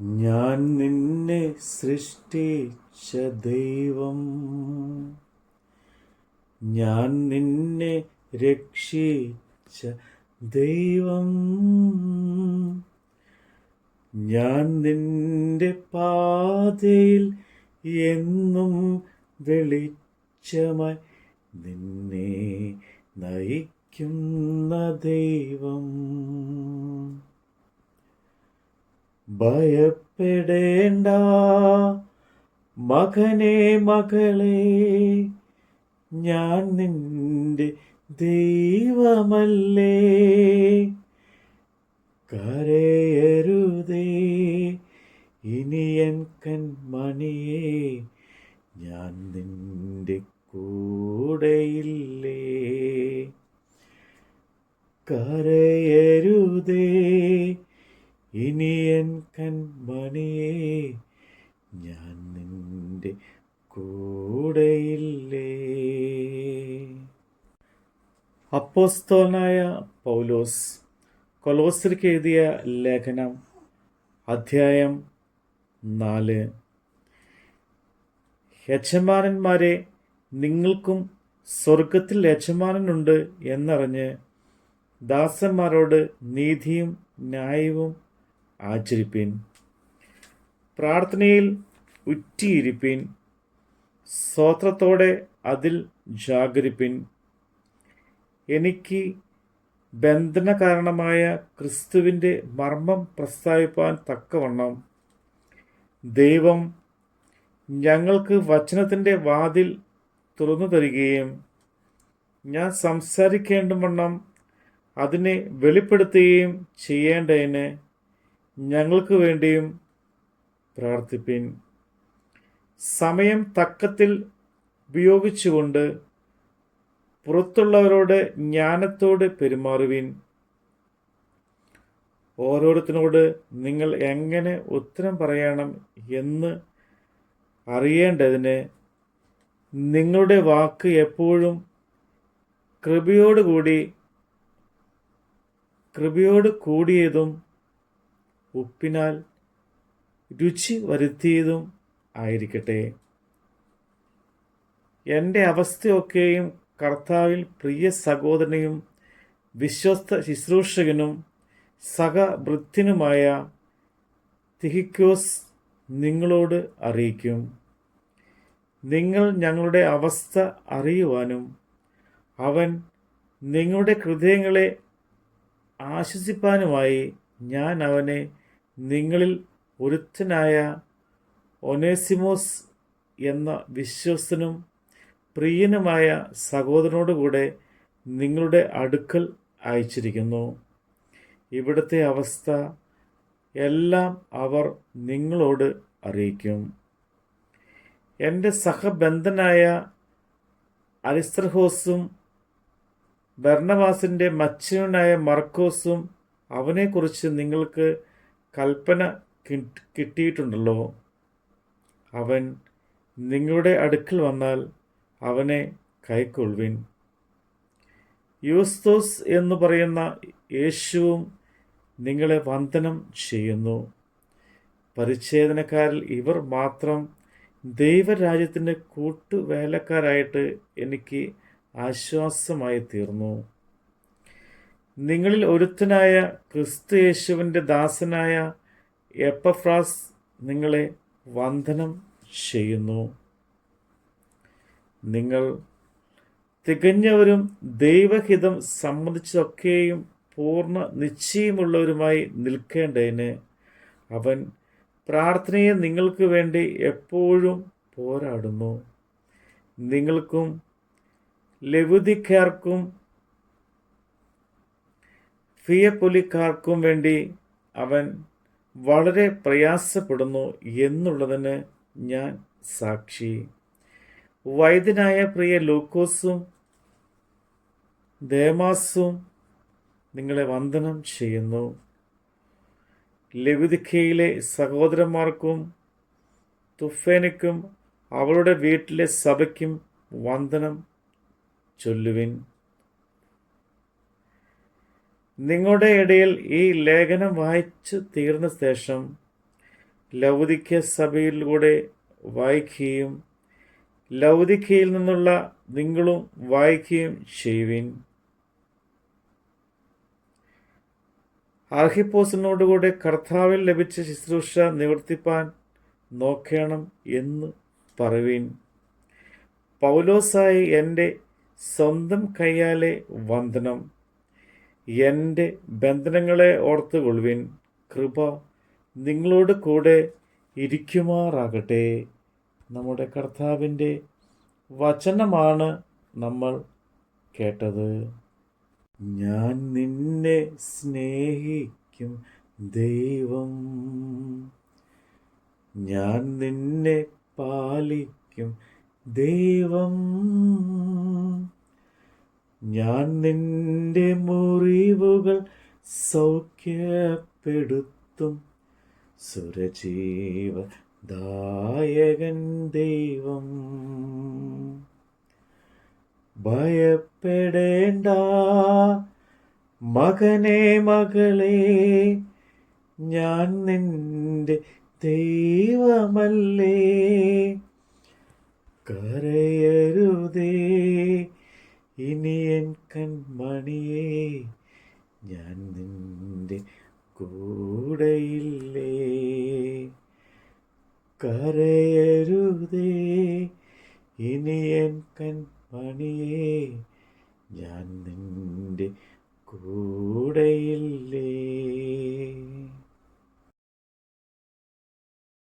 ഞാൻ നിന്നെ സൃഷ്ടിച്ച ദൈവം. ഞാൻ നിന്നെ രക്ഷിച്ച ദൈവം. ഞാൻ നിന്റെ പാതയിൽ എന്നും വെളിച്ചമായി നിന്നെ നയിക്കുന്ന ദൈവം. ഭയപ്പെടേണ്ട. മകനെ മകളെ ഞാൻ നിന്റെ ദൈവമല്ലേ. കരയരുതേ ഇനി എൻ കൺമണിയെ ഞാൻ നിന്റെ കൂടെയില്ലേ. കരയരുതേ ഇനിയൻ കൺമണിയേ ഞാൻ നിന്റെ കൂടെയില്ലേ? അപ്പോസ്തോനായ പൗലോസ് കൊലോസിർക്ക് എഴുതിയ ലേഖനം അധ്യായം നാല്. യജമാനന്മാരെ നിങ്ങൾക്കും സ്വർഗത്തിൽ യജമാനനുണ്ട് എന്നറിഞ്ഞ് ദാസന്മാരോട് നീതിയും ന്യായവും ആചരിപ്പിൻ. പ്രാർത്ഥനയിൽ ഉറ്റിയിരിപ്പീൻ. സ്വോത്രത്തോടെ അതിൽ ജാഗരിപ്പിൻ. എനിക്ക് ബന്ധന കാരണമായ ക്രിസ്തുവിന്റെ മർമ്മം പ്രസ്താവിപ്പാൻ തക്കവണ്ണം. ദൈവം ഞങ്ങൾക്ക് വചനത്തിന്റെ വാതിൽ തുറന്നു തരികയും ഞാൻ സംസാരിക്കേണ്ടവണ്ണം അതിനെ വെളിപ്പെടുത്തുകയും ചെയ്യേണ്ടതിന് ഞങ്ങൾക്ക് വേണ്ടിയും പ്രാർത്ഥിപ്പിൻ സമയം തക്കത്തിൽ ഉപയോഗിച്ചുകൊണ്ട് പുറത്തുള്ളവരോട് ജ്ഞാനത്തോട് പെരുമാറുവിൻ. ഓരോരുത്തരോട് നിങ്ങൾ എങ്ങനെ ഉത്തരം പറയണം എന്ന് അറിയേണ്ടതിന് നിങ്ങളുടെ വാക്ക് എപ്പോഴും കൃപയോടുകൂടി കൃപയോട് കൂടിയതും ഉപ്പിനാൽ രുചി വരുത്തിയതും ആയിരിക്കട്ടെ. എന്റെ അവസ്ഥയൊക്കെയും കർത്താവിൽ പ്രിയ സഹോദരനെയും വിശ്വസ്ത ശുശ്രൂഷകനും സഹവൃത്തിനുമായ തിഹിക്കോസ് നിങ്ങളോട് അറിയിക്കും. നിങ്ങൾ ഞങ്ങളുടെ അവസ്ഥ അറിയുവാനും അവൻ നിങ്ങളുടെ ഹൃദയങ്ങളെ ആശ്വസിപ്പാനുമായി ഞാൻ അവനെ നിങ്ങളിൽ ഒരുത്തനായ ഒനേസിമോസ് എന്ന വിശ്വസ്തനും പ്രിയനുമായ സഹോദരനോടുകൂടെ നിങ്ങളുടെ അടുക്കൽ അയച്ചിരിക്കുന്നു. ഇവിടുത്തെ അവസ്ഥ എല്ലാം അവർ നിങ്ങളോട് അറിയിക്കും. എന്റെ സഹബന്ധനായ അരിസ്ത്രഹോസും ബർണവാസിന്റെ മച്ചനായ മർക്കോസും അവനെക്കുറിച്ച് നിങ്ങൾക്ക് കൽപ്പന കിട്ടിയിട്ടുണ്ടല്ലോ. അവൻ നിങ്ങളുടെ അടുക്കൽ വന്നാൽ അവനെ കൈക്കൊള്ളുവിൻ. യൂസ്തോസ് എന്ന് പറയുന്ന യേശുവും നിങ്ങളെ വന്ദനം ചെയ്യുന്നു. പരിച്ഛേദനക്കാരിൽ ഇവർ മാത്രം ദൈവരാജ്യത്തിന്റെ കൂട്ടുവേലക്കാരായിട്ട് എനിക്ക് ആശ്വാസമായി തീർന്നു. നിങ്ങളിൽ ഒരുത്തനായ ക്രിസ്തു യേശുവിന്റെ ദാസനായ എപ്പഫ്രാസ് നിങ്ങളെ വന്ദനം ചെയ്യുന്നു. നിങ്ങൾ തികഞ്ഞവരും ദൈവഹിതം സംബന്ധിച്ചൊക്കെയും പൂർണ നിശ്ചയമുള്ളവരുമായി നിൽക്കേണ്ടതിന് അവൻ പ്രാർത്ഥനയെ നിങ്ങൾക്ക് വേണ്ടി എപ്പോഴും പോരാടുന്നു. നിങ്ങൾക്കും ലഘുതിക്കാർക്കും ഫിയപ്പൊലിക്കാർക്കും വേണ്ടി അവൻ വളരെ പ്രയാസപ്പെടുന്നു എന്നുള്ളതിന് ഞാൻ സാക്ഷി. വൈദ്യനായ പ്രിയ ലൂക്കോസും ദേമാസും നിങ്ങളെ വന്ദനം ചെയ്യുന്നു. ലഘുദിക്കയിലെ സഹോദരന്മാർക്കും തുഫേനയ്ക്കും അവളുടെ വീട്ടിലെ സഭയ്ക്കും വന്ദനം ചൊല്ലുവിൻ. നിങ്ങളുടെ ഇടയിൽ ഈ ലേഖനം വായിച്ചു തീർന്ന ശേഷം ലൗദിക്യ സഭയിലൂടെ വായിക്കുകയും ലൗദിക്കയിൽ നിന്നുള്ള നിങ്ങളും വായിക്കുകയും ചെയ്യുവിൻ. അർഹിപ്പോസിനോടുകൂടെ കർത്താവിൽ ലഭിച്ച ശുശ്രൂഷ നിവർത്തിപ്പാൻ നോക്കണം എന്ന് പറയുവിൻ. പൗലോസായി എന്റെ സ്വന്തം കയ്യാലെ വന്ദനം. എന്റെ ബന്ധനങ്ങളെ ഓർത്തുകൊള്ളുവിൻ. കൃപ നിങ്ങളോട് കൂടെ ഇരിക്കുമാറാകട്ടെ. നമ്മുടെ കർത്താവിന്റെ വചനമാണ് നമ്മൾ കേട്ടത്. ഞാൻ നിന്നെ സ്നേഹിക്കും ദൈവം. ഞാൻ നിന്നെ പാലിക്കും ദൈവം. ഞാൻ നിന്റെ മുറിവുകൾ സൗഖ്യപ്പെടുത്തും. സുരജീവ ദായകൻ ദൈവം ഭയപ്പെടേണ്ട. മകനെ മകളെ ഞാൻ നിന്റെ ദൈവമല്ലേ? കരയരുതേ ഇനി എൻ കൺമണിയേ ഞാൻ നിന്റെ കൂടെയില്ലേ? കരയരുതേ ഇനി എൻ കൺമണിയേ ഞാൻ നിന്റെ കൂടെയില്ലേ?